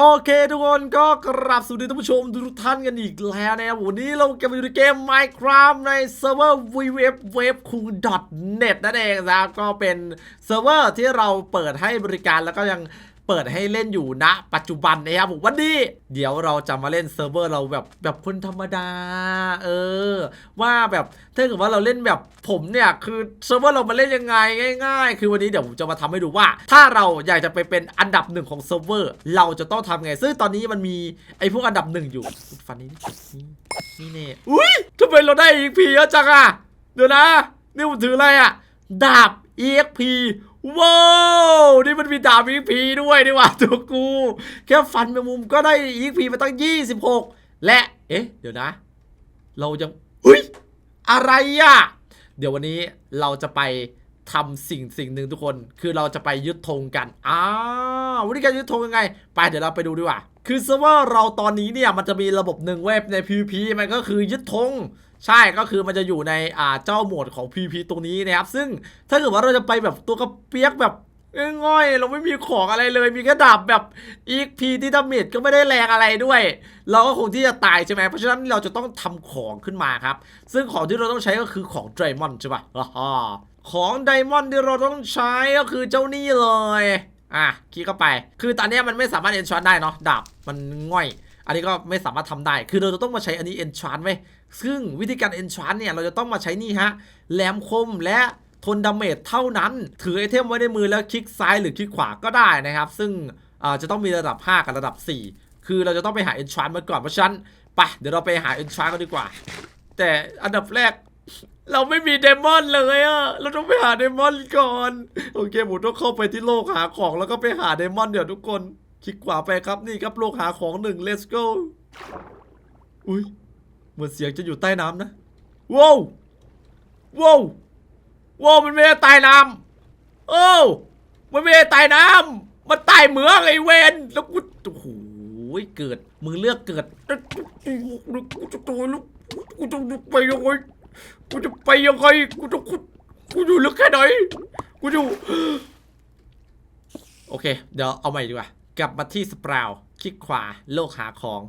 โอเคทุกคนก็กราบสวัสดีท่านผู้ชมทุกท่านกันอีกแล้วนะครับวันนี้เรากำลังอยู่ในเกม Minecraft ในเซิร์ฟเวอร์ www.cool.net นั่นเองนะครับก็เป็นเซิร์ฟเวอร์ที่เราเปิดให้บริการแล้วก็ยัง เปิดให้เล่นอยู่ณปัจจุบันนะครับผมวันนี้เดี๋ยวเราจะมาเล่นเซิร์ฟเวอร์เราแบบแบบคนธรรมดา เออ ว่าแบบถ้าเกิดว่าเราเล่นแบบผมเนี่ยคือเซิร์ฟเวอร์เรามาเล่นยังไงง่าย ๆ คือวันนี้เดี๋ยวผมจะมาทำให้ดูว่า ถ้าเราอยากจะไปเป็นอันดับหนึ่งของเซิร์ฟเวอร์เราจะต้องทำไง ซึ่งตอนนี้มันมีไอ้พวกอันดับหนึ่งอยู่ฟันนี้นี่นี่เนี่ยอุ้ยทำไมเราได้ EXP เยอะจังอะเดี๋ยวนะนี่ผมถืออะไรอะดาบ EXP ว้าวนี่มันมีดาบ EXP ด้วยนี่ว่าตัวกู แค่ฟันแมงมุมก็ได้ EXP มาตั้ง 26 และ เอ๊ะ เดี๋ยวนะ เรายังอุ้ยอะไรอะเดี๋ยววันนี้เราจะไปทำสิ่งสิ่งหนึ่งทุกคน คือเราจะไปยึดธงกันอ้าววิธีการยึดธงยังไง ไปเดี๋ยวเราไปดูดีกว่า คือเซิร์ฟเวอร์เราตอนนี้เนี่ยมันจะมีระบบหนึ่งเว็บใน PVP มันก็คือยึดธง ใช่ก็คือมันจะอยู่ในอ่าเจ้าโหมดของ PP ตรงนี้นะครับ ซึ่งถ้าเกิดว่าเราจะไปแบบตัวกระเปียกแบบง่อยเราไม่มีของอะไรเลยมีแค่ดาบแบบ EXP ที่ดาเมจก็ไม่ได้แรงอะไรด้วย เราก็คงที่จะตายใช่ไหมเพราะฉะนั้นเราจะต้องทำของขึ้นมาครับ ซึ่งของที่เราต้องใช้ก็คือของไดมอนด์ใช่ปะอ่าของไดมอนด์ที่เราต้องใช้ก็คือเจ้านี่เลย อะคลิกเข้าไป คือตอนนี้มันไม่สามารถเอนชานได้เนาะดาบมันง่อย อันนี้ก็ไม่สามารถทำได้ คือเราจะต้องมาใช้อันนี้เอนชานไว้ซึ่งวิธีการเอนชานเนี่ยเราจะต้องมาใช้นี่ฮะแหลมคมและทนดาเมจเท่านั้น ถือไอเทมไว้ในมือแล้วคลิกซ้ายหรือคลิกขวาก็ได้นะครับ ซึ่งจะต้องมีระดับ 5 กับระดับ 4 คือเราจะต้องไปหาเอนชานมาก่อนเพราะฉะนั้นไปเดี๋ยวเราไปหาเอนชานกันดีกว่า แต่อันดับแรกเราไม่มีเดมอนเลยอะเราต้องไปหาเดมอนก่อน โอเคผมต้องเข้าไปที่โลกหาของแล้วก็ไปหาเดมอนเดี๋ยวทุกคน คลิกขวาไปครับนี่ครับโลกหาของหนึ่ง let's go อุ้ยเหมือนเสียงจะอยู่ใต้น้ำนะว้าวว้าวว้าวมันไม่ได้ใต้น้ำโอ้มันไม่ได้ใต้น้ำมันใต้เหมืองไอเวนแล้วกูโอ้โหเกิดมือเลือกเกิดกูจะตัวลูกกูจะไปยังไงกูจะไปยังไงกูจะกูกูอยู่ลึกแค่ไหนกูอยู่โอเค เดี๋ยวเอาใหม่ดีกว่า กลับมาที่สปราวคลิกขวาโลกหาของ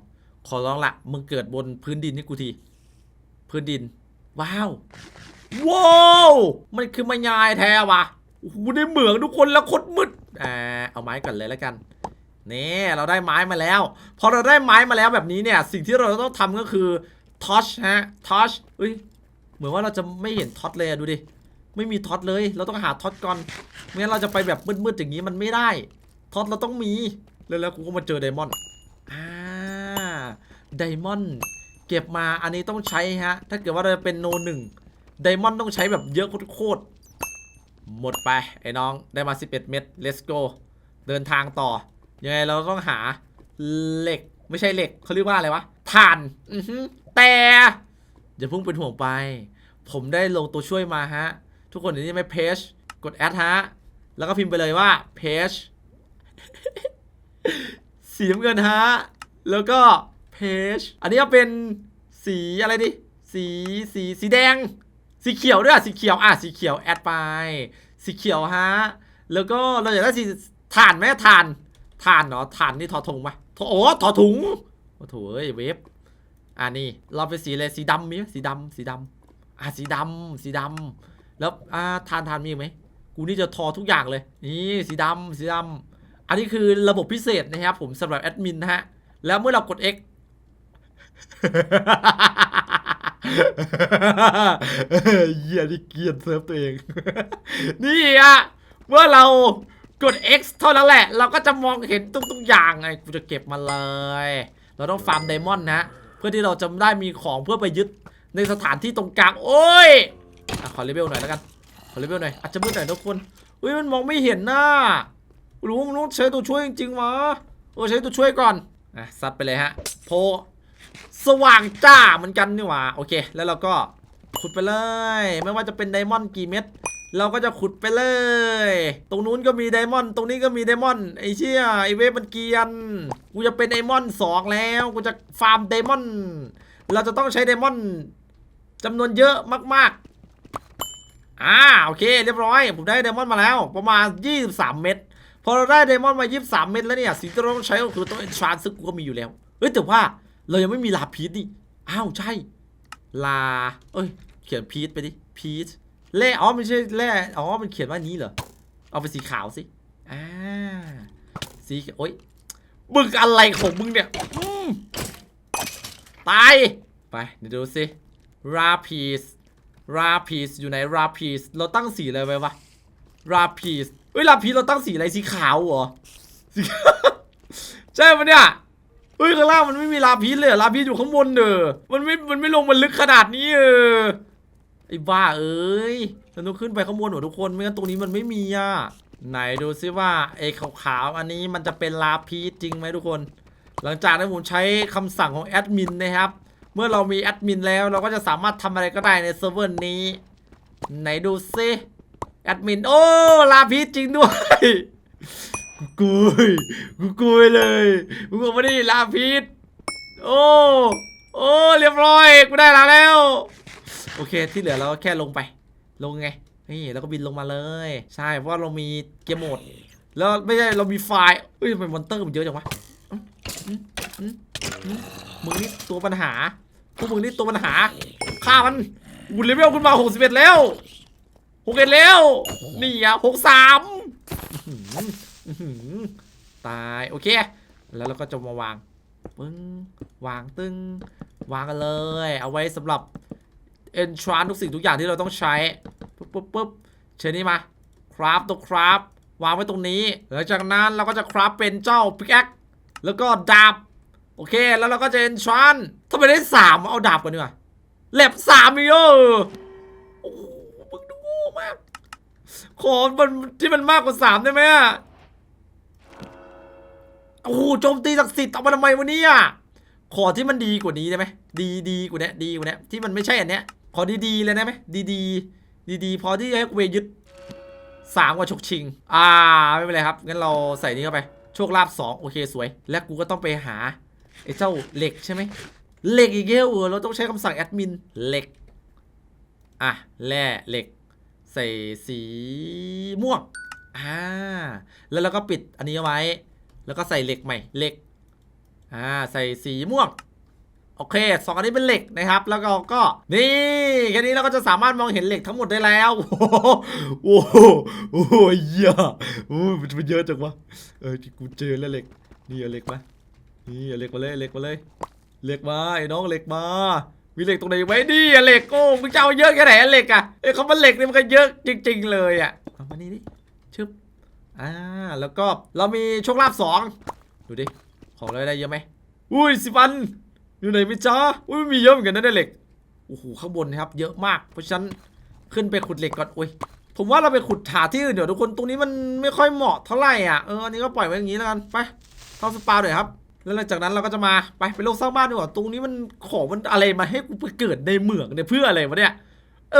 ขอร้องละมึงเกิดบนพื้นดินให้กูที พื้นดิน ว้าวว้าวมันคือมายายแท้วะโอ้โหในเหมืองทุกคนแล้วคดมืดอ่าเอาไม้ก่อนเลยแล้วกันนี่เราได้ไม้มาแล้ว พอเราได้ไม้มาแล้วแบบนี้เนี่ย สิ่งที่เราต้องทำก็คือทอชฮะทอชเอ้ยเหมือนว่าเราจะไม่เห็นท็อตเลยดูดิไม่มีท็อตเลย เราต้องหาท็อตก่อนไม่งั้นเราจะไปแบบมืดๆอย่างนี้มันไม่ได้ ท็อตเราต้องมี แล้วแล้วกูก็มาเจอไดมอนด์อ่าไดมอนด์เก็บมาอันนี้ต้องใช้ฮะ ถ้าเกิดว่าเราจะเป็นโนหนึ่งไดมอนด์ต้องใช้แบบเยอะโคตรหมดไปไอ้น้องได้มา 11 เม็ด let's go เดินทางต่อ ยังไงเราต้องหาเหล็กไม่ใช่เหล็กเขาเรียกว่าอะไรวะถ่านอือฮึแต่อย่าเพิ่งเป็นห่วงไป ผมได้ลงตัวช่วยมาฮะ ทุกคนเห็นนี่ไหมเพจกดแอดฮะ แล้วก็พิมพ์ไปเลยว่าเพจ สีน้ำเงินฮะ แล้วก็เพจอันนี้ก็เป็นสีอะไรดิ สีสีสีแดง สีเขียวด้วยอะสีเขียวอะสีเขียวแอดไป สีเขียวฮะ แล้วก็เราอยากได้สีถ่านไหมถ่านถ่านเนาะถ่านนี่ทอทงปะทอโอ้ทอถุงโอ้โถเอ้ยเวฟอ่านี่ เราเป็นสีอะไรสีดำมีไหมสีดำสีดำอะสีดำสีดำแล้วอ่าทานทานมีอีกไหมกูนี่จะทอทุกอย่างเลย นี่สีดำสีดำ อันนี้คือระบบพิเศษนะครับผมสำหรับแอดมินนะฮะ แล้วเมื่อเรากด X เหี้ยนี่เกลียดเซิร์ฟตัวเอง นี่อะเมื่อเรากด X เท่านั้นแหละ เราก็จะมองเห็นทุกๆอย่างไงกูจะเก็บมาเลย เราต้องฟาร์มไดมอนด์นะ เพื่อที่เราจะได้มีของเพื่อไปยึดในสถานที่ตรงกลาง โอ้ยอะขอเลเวลหน่อยแล้วกัน ขอเลเวลหน่อย อาจจะมืดหน่อยทุกคน อุ้ยมันมองไม่เห็นนะ รู้มันต้องใช้ตัวช่วยจริงๆวะโอ้ใช้ตัวช่วยก่อนอะซัดไปเลยฮะโพสว่างจ้าเหมือนกันนี่หว่าโอเค แล้วเราก็ขุดไปเลย ไม่ว่าจะเป็นไดมอนด์กี่เม็ดเราก็จะขุดไปเลย ตรงนู้นก็มีไดมอนด์ตรงนี้ก็มีไดมอนด์ไอ้เชี่ยไอ้เวฟมันเกียน กูจะเป็นไดมอนด์สองแล้ว กูจะฟาร์มไดมอนด์เราจะต้องใช้ไดมอนด์จำนวนเยอะมากๆ อ่าโอเค เรียบร้อย ผมได้ไดมอนด์มาแล้ว ประมาณ 23 เม็ด พอเราได้ไดมอนด์มา 23 เม็ดแล้วเนี่ยสิ่งที่เราต้องใช้ก็คือตัวเอนชานซึ่งกูก็มีอยู่แล้ว เฮ้ยแต่ว่าเรายังไม่มีลาพีชนี่ อ้าวใช่ ลา เอ้ย เขียนพีชไปดิ พีชแร่อ๋อไม่ใช่แร่อ๋อ มันเขียนว่านี้เหรอ เอาไปสีขาวสิ อ่า สีโอ๊ยมึงอะไรของมึงเนี่ยตาย ไป เดี๋ยวดูสิราพีสราพีสอยู่ไหนราพีสเราตั้งสีอะไรไว้วะ ราพีสเฮ้ยราพีสเราตั้งสีอะไรสีขาวเหรอใช่ปะเนี่ยเฮ้ยข้างล่างมันไม่มีราพีสเลยเหรอราพีสอยู่ข้างบนเด้อมันไม่มันไม่ลงมันลึกขนาดนี้เออไอ้บ้าเอ้ยฉันต้องขึ้นไปข้างบนหมดทุกคนไม่งั้นตรงนี้มันไม่มีอะไหนดูซิว่าไอ้ขาวๆอันนี้มันจะเป็นลาพีสจริงไหมทุกคน หลังจากนั้นผมใช้คำสั่งของแอดมินนะครับ เมื่อเรามีแอดมินแล้วเราก็จะสามารถทำอะไรก็ได้ในเซิร์ฟเวอร์นี้ ไหนดูซิ แอดมิน โอ้ ลาพีสจริงด้วย กูกุยกูกุยเลยกูบอกว่านี่ลาพีสโอ้ โอ้ เรียบร้อย กูได้แล้วแล้ว โอเค ที่เหลือเราก็แค่ลงไป ลงไง นี่แล้วก็บินลงมาเลย ใช่ เพราะว่าเรามีเกมโหมด แล้วไม่ใช่ เรามีไฟล์เอ้ยทำไมมอนเตอร์มันเยอะจังวะมึงนี่ตัวปัญหา พวกมึงนี่ตัวปัญหา ฆ่ามันบุญเลเวลขึ้นมา 61 แล้ว 61แล้ว นี่อะ63ตายโอเค แล้วเราก็จะมาวางปึ้งวางตึ้งวางกันเลย เอาไว้สำหรับเอนทรานทุกสิ่งทุกอย่างที่เราต้องใช้ปุ๊บปุ๊บปุ๊บเชิญนี่มาคราฟตัวคราฟวางไว้ตรงนี้หลังจากนั้นเราก็จะคราฟเป็นเจ้าพิกแอคแล้วก็ดาบโอเค แล้วเราก็จะเอนทรานถ้าไปได้สามเอาดาบก่อนดีกว่าแลบสามอีกเออโอ้โหมึงดูโง่มาก ขอมันที่มันมากกว่าสามได้ไหมอะโอ้โหโจมตีศักดิ์สิทธิ์เอามาทำไมวะเนี่ยขอที่มันดีกว่านี้ได้ไหมดีดีกว่านี้ดีกว่านี้ที่มันไม่ใช่อันเนี้ยขอดีๆเลยได้ไหมดีดีดีดีพอที่จะให้กูไปยึดสามกว่าฉกชิง อ่าไม่เป็นไรครับงั้นเราใส่นี่เข้าไปโชคลาภสองโอเคสวย และกูก็ต้องไปหาไอ้เจ้าเหล็กใช่ไหมเหล็กอีกแล้วเออเราต้องใช้คำสั่งแอดมินเหล็กอะแร่เหล็ก ใส่สีม่วงอ่าแล้วเราก็ปิดอันนี้เอาไว้ แล้วก็ใส่เหล็กใหม่เหล็กอ่าใส่สีม่วงโอเคสองอันนี้เป็นเหล็กนะครับ แล้วก็ก็นี่แค่นี้เราก็จะสามารถมองเห็นเหล็กทั้งหมดได้แล้ว โอ้โหโอ้โหเหี้ยโอ้มันเยอะจังวะเออกูเจอแล้วเหล็กนี่เอาเหล็กมานี่เอาเหล็กมาเลยเหล็กมาเลยเหล็กมาไอ้น้องเหล็กมา มีเหล็กตรงไหนไว้นี่อะเหล็กโอ้มึงจะเอาเยอะแค่ไหนเหล็กอะเอ้ยคำว่าเหล็กนี่มันก็เยอะจริง ๆ เลยอะเอามานี่ดิชึบอ่าแล้วก็เรามีโชคลาภสองดูดิของเราได้เยอะไหมอุ้ยสิบันอยู่ไหนพี่จ้าอุ้ยมีเยอะเหมือนกันนะเนี่ยเหล็กโอ้โหข้างบนนะครับ เยอะมาก เพราะฉะนั้นขึ้นไปขุดเหล็กก่อนอุ้ยผมว่าเราไปขุดหาที่อื่นเดี๋ยวทุกคนตรงนี้มันไม่ค่อยเหมาะเท่าไหร่อะเอออันนี้ก็ปล่อยไว้อย่างนี้แล้วกันไปเข้าสปาหน่อยครับ แล้วหลังจากนั้นเราก็จะมาไปไปโลกสร้างบ้านดีกว่าตรงนี้มันของมันอะไรมาให้กูไปเกิดในเหมืองเนี่ยเพื่ออะไรวะเนี่ยเอ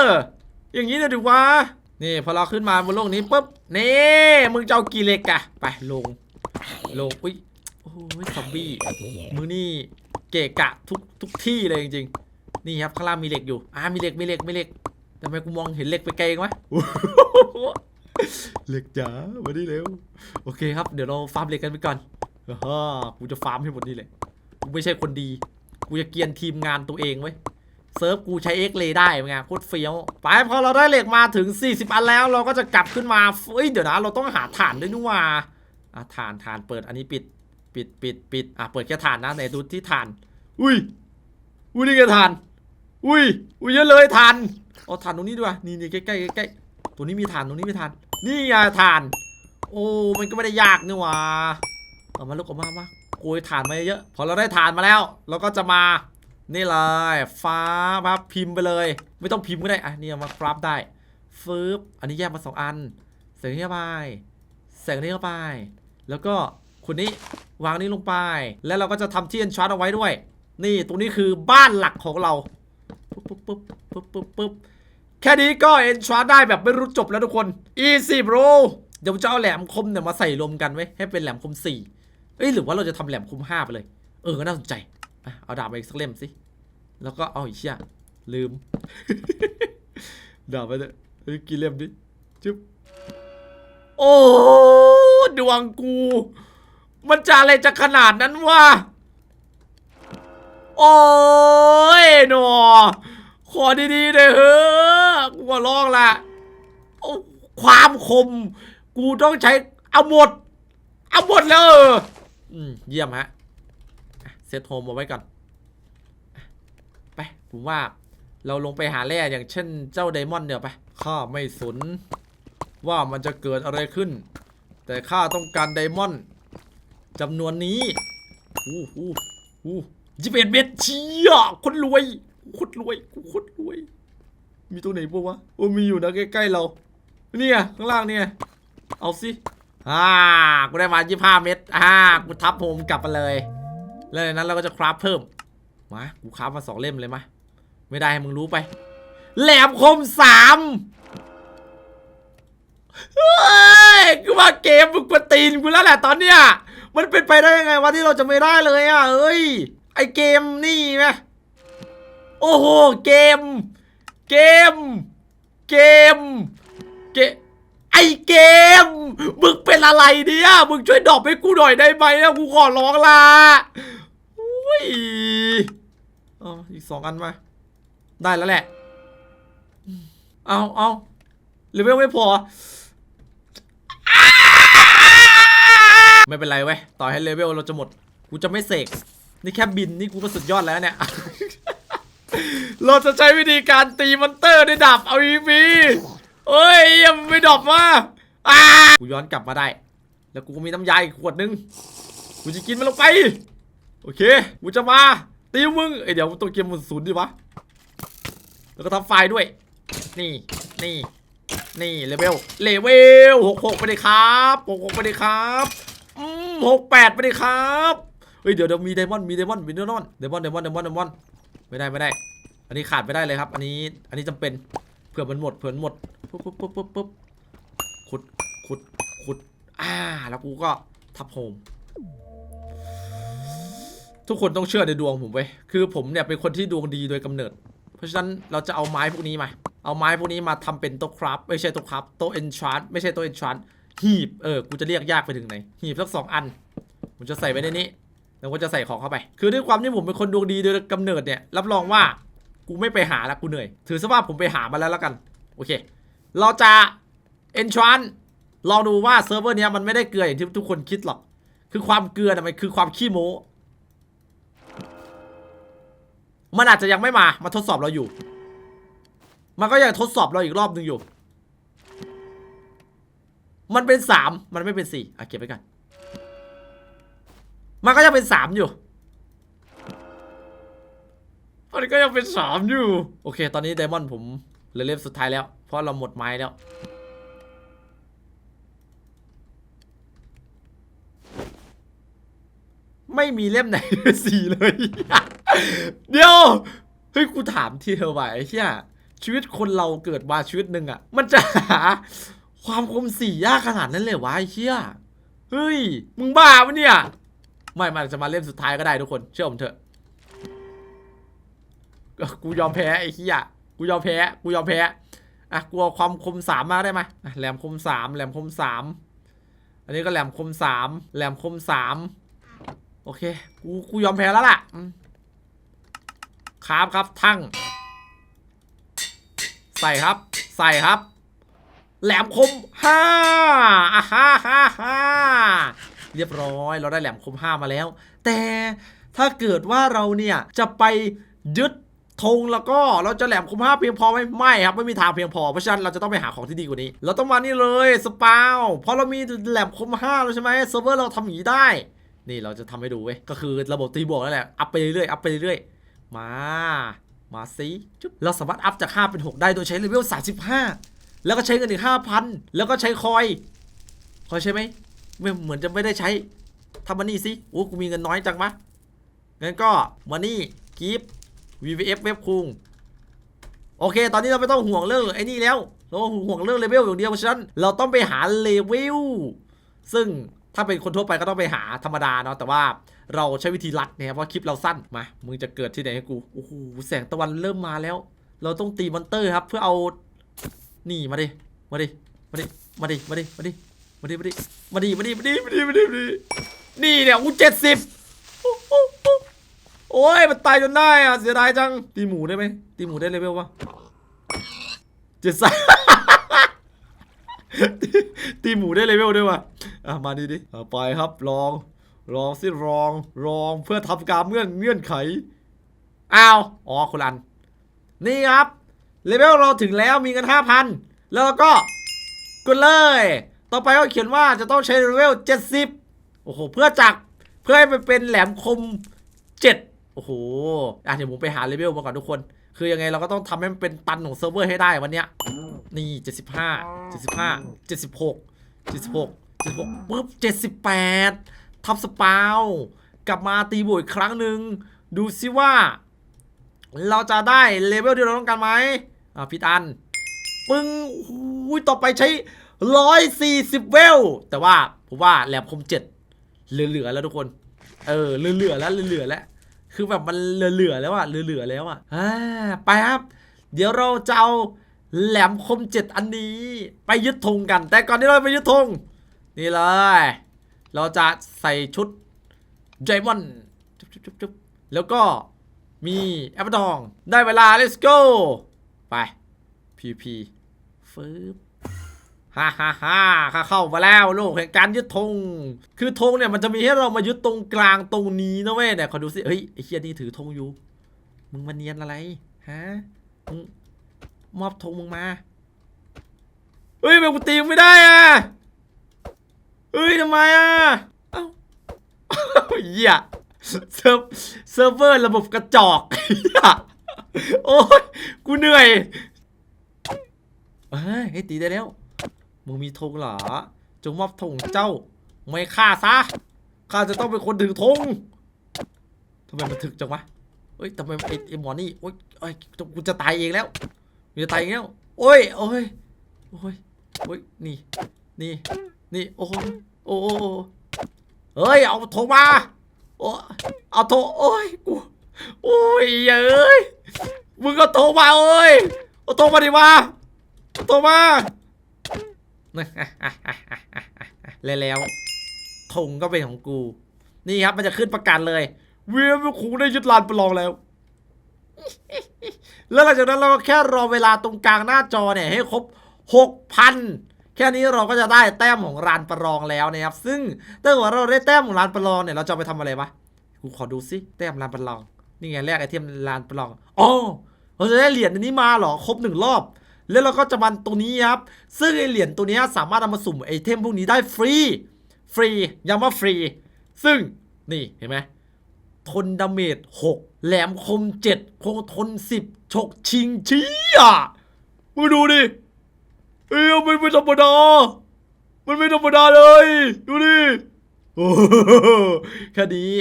อ อย่างนี้เลยดีวะนี่พอเราขึ้นมาบนโลกนี้ปุ๊บนี่มึงจะเอากี่เหล็กอะไปลง ลงอุ้ยโอ้ยซอมบี้มือนี่เกะกะทุกทุกที่เลยจริงๆนี่ครับข้างล่างมีเหล็กอยู่อ่ามีเหล็กมีเหล็กมีเหล็กทำไมกูมองเห็นเหล็กไปไกลจังวะเหล็กจ๋ามาดิเร็วโอเคครับเดี๋ยวเราฟาร์มเหล็กกันไปก่อน ฮ่ากูจะฟาร์มให้หมดนี่เลยกูไม่ใช่คนดี กูจะเกียนทีมงานตัวเองไว้เซิร์ฟกูใช้เอ็กเลได้ไงโคตรเฟี้ยวไปพอเราได้เหล็กมาถึง 40 อันแล้วเราก็จะกลับขึ้นมาเฮ้ยเดี๋ยวนะเราต้องหาถ่านด้วยนี่หว่าอะถ่านถ่านเปิดอันนี้ปิดปิดปิดปิดอะเปิดแค่ฐานนะไหนดูที่ฐาน อุ้ยอุ้ยนี่ไงฐาน อุ้ยอุ้ยเยอะเลยฐานเอาฐานตรงนี้ด้วยนี่นี่ใกล้ใกล้ใกล้ๆตัวนี้มีฐานตรงนี้มีฐาน นี่ไงฐาน โอ้มันก็ไม่ได้ยากนี่หว่า เอามาลูกออกมามาโกยฐานมาเยอะพอเราได้ฐานมาแล้วเราก็จะมานี่เลยฟ้ามาพิมพ์ไปเลย ไม่ต้องพิมพ์ก็ได้อะนี่เอามาคราฟได้ฟืบอันนี้แยกมาสองอันใส่นี้เข้าไปใส่นี้เข้าไป แล้วก็คนนี้วางนี้ลงไป แล้วเราก็จะทำที่เอนชาร์เอาไว้ด้วย นี่ตรงนี้คือบ้านหลักของเราปุ๊บปุ๊บปุ๊บปุ๊บปุ๊บปุ๊บแค่นี้ก็เอนชาร์ได้แบบไม่รู้จบแล้วทุกคน easy bro เดี๋ยวผมจะเอาแหลมคมเนี่ยมาใส่รวมกันไว้ให้เป็นแหลมคมสี่ เอ้ยหรือว่าเราจะทำแหลมคมห้าไปเลย เออก็น่าสนใจเอาดาบมาอีกสักเล่มสิ แล้วก็เอาอีกเชี่ยลืม ดาบไปเถอะเฮ้ยกี่เล่มดิจุ๊บโอ้ดวงกู มันจะอะไรจะขนาดนั้นวะโอ้ยหนอขอดีๆเลยเฮ้อกูขอร้องละความคม กูต้องใช้เอาหมด เอาหมดเลย อืม เยี่ยมฮะเซตโฮมเอาไว้ก่อน ไป ผมว่าเราลงไปหาแร่อย่างเช่นเจ้าไดมอนด์เดี๋ยวไป ข้าไม่สน ว่ามันจะเกิดอะไรขึ้น แต่ข้าต้องการไดมอนด์จำนวนนี้อู้หูอู้ยี่สิบเอ็ดเม็ดเชี่ยคนรวยคนรวยคนรวย มีตัวไหนบ้างวะ โอ้มีอยู่นะใกล้ๆเรา เนี่ยข้างล่างเนี่ย เอาสิ อ่ากูได้มายี่ห้าเม็ดอ่ากูทับโฮมกลับมาเลย แล้วในนั้นเราก็จะคราฟเพิ่ม มา กูคราฟมาสองเล่มเลยมาไม่ได้ให้มึงรู้ไป แหลมคมสามเฮ้ยกูว่าเกมมึงกวนตีนกูแล้วแหละตอนเนี้ย มันเป็นไปได้ยังไงวะที่เราจะไม่ได้เลยอะเอ้ย ไอเกมนี่ไหมโอ้โห เกม เกม เกม เกม อเกม มึงเป็นอะไรเนี่ย มึงช่วยดรอปให้กูหน่อยได้ไหมอะกูขอร้องละอุ้ยเอาอีกสองอันมา ได้แล้วแหละ เอาเอาเลเวลไม่พอ ไม่เป็นไรเว้ย ต่อให้เลเวลเราจะหมด กูจะไม่เสก นี่แค่บิน นี่กูก็สุดยอดแล้วเนี่ย เราจะใช้วิธีการตีมอนเตอร์ด้วยดาบเอาอีพี เอ้ยยังไม่ดรอปมาอ่ากูย้อนกลับมาได้ แล้วกูก็มีน้ำยาอีกขวดนึง กูจะกินมันลงไป โอเค กูจะมาตีมึง เอ้ยเดี๋ยวตัวเกมมันศูนย์ดิวะ แล้วก็ทำไฟล์ด้วย นี่ นี่ นี่เลเวล เลเวลหกหกไปเลยครับหกหกไปเลยครับอืมหกแปดไปเลยครับเฮ้ยเดี๋ยวเดี๋ยวมีไดมอนด์มีไดมอนด์มีไดมอนด์ไดมอนด์ไดมอนด์ไดมอนด์ไดมอนด์ไม่ได้ไม่ได้ อันนี้ขาดไม่ได้เลยครับ อันนี้ อันนี้จำเป็น ผื่อมันหมดเผื่อมันหมดปุ๊บปุ๊บปุ๊บปุ๊บปุ๊บขุดขุดขุดอ่า แล้วกูก็ทับโฮมทุกคนต้องเชื่อในดวงผมเว้ยคือผมเนี่ยเป็นคนที่ดวงดีโดยกำเนิด เพราะฉะนั้นเราจะเอาไม้พวกนี้มา เอาไม้พวกนี้มาทำเป็นโต๊ะคราฟไม่ใช่โต๊ะคราฟโต๊ะเอนชานไม่ใช่โต๊ะเอนชานหีบเออกูจะเรียกยากไปถึงไหนหีบสักสองอันผมจะใส่ไว้ในนี้แล้วก็จะใส่ของเข้าไป คือด้วยความที่ผมเป็นคนดวงดีโดยกำเนิดเนี่ย รับรองว่า กูไม่ไปหาแล้วกูเหนื่อย ถือซะว่าผมไปหามาแล้วแล้วกัน โอเค เราจะเอนชานลองดูว่าเซิร์ฟเวอร์เนี้ยมันไม่ได้เกลืออย่างที่ทุกคนคิดหรอก คือความเกลือน่ะมันคือความขี้โม้มันอาจจะยังไม่มา มาทดสอบเราอยู่ มันก็ยังทดสอบเราอีกรอบหนึ่งอยู่ มันเป็นสามมันไม่เป็นสี่อะเก็บไว้กัน มันก็ยังเป็นสามอยู่ มันก็ยังเป็นสามอยู่ โอเค ตอนนี้ไดมอนด์ผมเหลือเล่มสุดท้ายแล้ว เพราะเราหมดไม้แล้ว ไม่มีเล่มไหนสี่เลย เดี๋ยว เฮ้ย กูถามที่เธอว่าไอ้เหี้ยชีวิตคนเราเกิดมาชีวิตหนึ่งอะมันจะหาความคมสี่ยากขนาดนั้นเลยวะไอ้เหี้ยเฮ้ย มึงบ้าปะเนี่ย ไม่มันจะมาเล่มสุดท้ายก็ได้ทุกคน เชื่อผมเถอะ กูยอมแพ้ไอ้เหี้ยกูยอมแพ้ กูยอมแพ้ อะกูเอาความคมสามมาได้ไหมอะแหลมคมสามแหลมคมสามอันนี้ก็แหลมคมสามแหลมคมสามโอเค กูกูยอมแพ้แล้วล่ะครับครับทั้ง ใส่ครับ ใส่ครับ แหลมคมห้าอะห้าห้าห้าเรียบร้อยเราได้แหลมคมห้ามาแล้ว แต่ถ้าเกิดว่าเราเนี่ยจะไปยึด ธงแล้วก็เราจะแหลมคมห้าเพียงพอไหมไม่ครับไม่มีทางเพียงพอเพราะฉะนั้นเราจะต้องไปหาของที่ดีกว่านี้ เราต้องมานี่เลยสปาวเพราะเรามีแหลมคมห้าแล้วใช่ไหมเซิร์ฟเวอร์เราทำอย่างนี้ได้ นี่เราจะทำให้ดูเว้ยก็คือระบบตีบวกนั่นแหละอัพไปเรื่อยๆอัพไปเรื่อยๆมา มาสิจุ๊บเราสามารถอัพจาก 5 เป็น 6 ได้โดยใช้เลเวล35 แล้วก็ใช้เงินอีก5,000 แล้วก็ใช้คอยคอยใช่ไหมไม่เหมือนจะไม่ได้ใช้ทำมานี่สิโอ้กูมีเงินน้อยจังมะงั้นก็มานี่กิฟ VVF เว็บคุงโอเค ตอนนี้เราไม่ต้องห่วงเรื่องไอ้นี่แล้ว เราห่วงเรื่องเลเวลอย่างเดียวเพราะฉะนั้นเราต้องไปหาเลเวล ซึ่งถ้าเป็นคนทั่วไปก็ต้องไปหาธรรมดาเนาะ แต่ว่าเราใช้วิธีลัดเนี่ยเพราะคลิปเราสั้น มา มึงจะเกิดที่ไหนให้กู โอ้โห แสงตะวันเริ่มมาแล้ว เราต้องตีมอนเตอร์ครับ เพื่อเอา นี่มาดิ มาดิ มาดิ มาดิ มาดิ มาดิ มาดิ มาดิ มาดิ มาดิ มาดิ มาดิ มาดิมาดินี่เนี่ยกูเจ็ดสิบ โอ้ยมันตายจนได้อะเสียดายจัง ตีหมูได้ไหมตีหมูได้เลเวลปะเจ็ดสามตีหมูได้เลเวลด้วยวะอะมาดิดิไปครับลองลองสิลองลองเพื่อทำการเงื่อนเงื่อนไขอ้าวอ๋อคนละอัน นี่ครับเลเวลเราถึงแล้วมีเงิน5,000แล้วเราก็กดเลย ต่อไปก็เขียนว่าจะต้องใช้เลเวล70โอ้โหเพื่อจากเพื่อให้มันเป็นแหลมคม7โอ้โหอะเดี๋ยวผมไปหาเลเวลมาก่อนทุกคน คือยังไงเราก็ต้องทำให้มันเป็นตันของเซิร์ฟเวอร์ให้ได้วันเนี้ย นี่ 75 75 76 76 76ปุ๊บ78 ทับสปาวกลับมาตีบวกอีกครั้งหนึ่ง ดูซิว่า เราจะได้เลเวลที่เราต้องการไหมอ่าพิดอัน ปึ้งอุ้ยต่อไปใช้ 140 เวล แต่ว่าผมว่าแหลมคมเจ็ดเหลือๆแล้วทุกคน เออเหลือๆแล้วเหลือๆแล้ว คือแบบมันเหลือๆแล้วอะเหลือๆแล้วอะอ่าไปครับ เดี๋ยวเราจะเอาแหลมคมเจ็ดอันนี้ ไปยึดธงกัน แต่ก่อนที่เราไปยึดธงนี่เลย เราจะใส่ชุดไดมอนด์จุ๊บจุ๊บจุ๊บจุ๊บแล้วก็มีแอปเปิลทอง ได้เวลา let's go ไป PP ฟืบ ฮ่าฮ่าฮ่าข้าเข้ามาแล้วโลกแห่งการยึดธง คือธงเนี่ยมันจะมีให้เรามายึดตรงกลางตรงนี้นะเว้ยเนี่ยขอดูสิเฮ้ยไอ้เฮียนี่ถือธงอยู่ มึงมาเนียนอะไรฮะมึงมอบธงมึงมา เฮ้ยแม่งกูตีมไม่ได้อะเฮ้ยทำไมอะ เอ้าเหี้ยเซิร์ฟเซิร์ฟเวอร์ระบบกระจอกเหี้ยโอ้ยกูเหนื่อยเฮ้ยตีได้แล้ว มึงมีธงเหรอ จงมอบธงเจ้า ไม่ฆ่าซะ ข้าจะต้องเป็นคนถือธงทำไมมันถึกจังวะเฮ้ยทำไมไอ้ไอ้หมอนี่โอ๊ยโอ๊ยกูจะตายเองแล้วกูจะตายเองแล้ว โอ้ย โอ้ย โอ้ย โอ้ย นี่ นี่ นี่ โอ้โหโอ้เฮ้ย เอาธงมา โอ้ เอาธงโอ้ย กู โอ้ยเอ้ย มึงก็โทรมาเอ้ย เอาโทรมาดิมาเอาโทรมา แล้วแล้วธงก็เป็นของกู นี่ครับมันจะขึ้นประกาศเลย เวียมคงได้ยึดลานประลองแล้ว แล้วหลังจากนั้นเราก็แค่รอเวลาตรงกลางหน้าจอเนี่ยให้ครบ 6,000 แค่นี้เราก็จะได้แต้มของลานประลองแล้วนะครับ ซึ่งถ้าเกิดว่าเราได้แต้มของลานประลองเนี่ยเราจะไปทำอะไรวะกูขอดูซิแต้มลานประลอง นี่ไงแรกไอเทมลานประลองอ๋อเราจะได้เหรียญอันนี้มาเหรอ ครบหนึ่งรอบ แล้วเราก็จะมันตรงนี้ครับ ซึ่งไอเหรียญตัวนี้สามารถเอามาสุ่มไอเทมพวกนี้ได้ฟรี ฟรีย้ำว่าฟรี ซึ่งนี่เห็นไหมทนดาเมจ6แหลมคม 7 คงทน 10 ฉกชิงชี้อะมึงดูดิ เอ้ยมันไม่ธรรมดา มันไม่ธรรมดาเลย ดูดิแค่นี้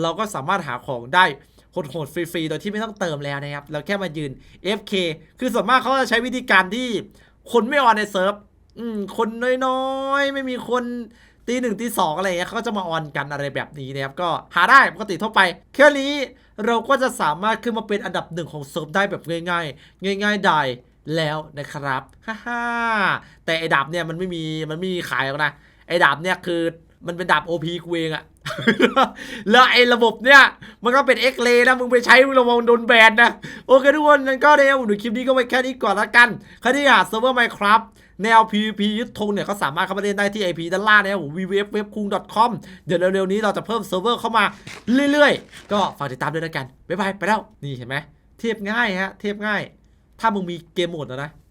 เราก็สามารถหาของได้ โหดๆฟรีๆ โดยที่ไม่ต้องเติมแล้วนะครับ เราแค่มายืน FK คือส่วนมากเขาจะใช้วิธีการที่คนไม่ออนในเซิร์ฟคนน้อยๆ ไม่มีคนตีหนึ่งตีสองอะไรอย่างเงี้ยเขาก็จะมาออนกันอะไรแบบนี้นะครับ ก็หาได้ปกติทั่วไปแค่นี้เราก็จะสามารถขึ้นมาเป็นอันดับหนึ่งของเซิร์ฟได้แบบง่ายๆ ง่ายๆได้แล้วนะครับฮ่าฮ่าแต่ไอ้ดาบเนี่ยมันไม่มีมันไม่มีขายหรอกนะไอ้ดาบเนี่ยคือมันเป็นดาบ OP กูเองอะ แล้วไอ้ระบบเนี่ย มันก็เป็นเอ็กเลนะ มึงไปใช้มึงระวังโดนแบนนะ โอเคทุกคนนั่นก็เดี๋ยวหนูคลิปนี้ก็ไปแค่นี้ก่อนละกันใครที่อยากเซิร์ฟเวอร์ Minecraft แนว PVP ยึดธงเนี่ยก็สามารถเข้ามาเล่นได้ที่ IP ด้านล่างนะครับผม www.webkung.com เดี๋ยวเร็วๆนี้เราจะเพิ่มเซิร์ฟเวอร์เข้ามาเรื่อยๆ ก็ฝากติดตามด้วยละกันบ๊ายบายไปแล้วนี่เห็นไหมเทียบง่ายฮะเทียบง่าย ถ้ามึงมีเกมโหมดแล้วนะ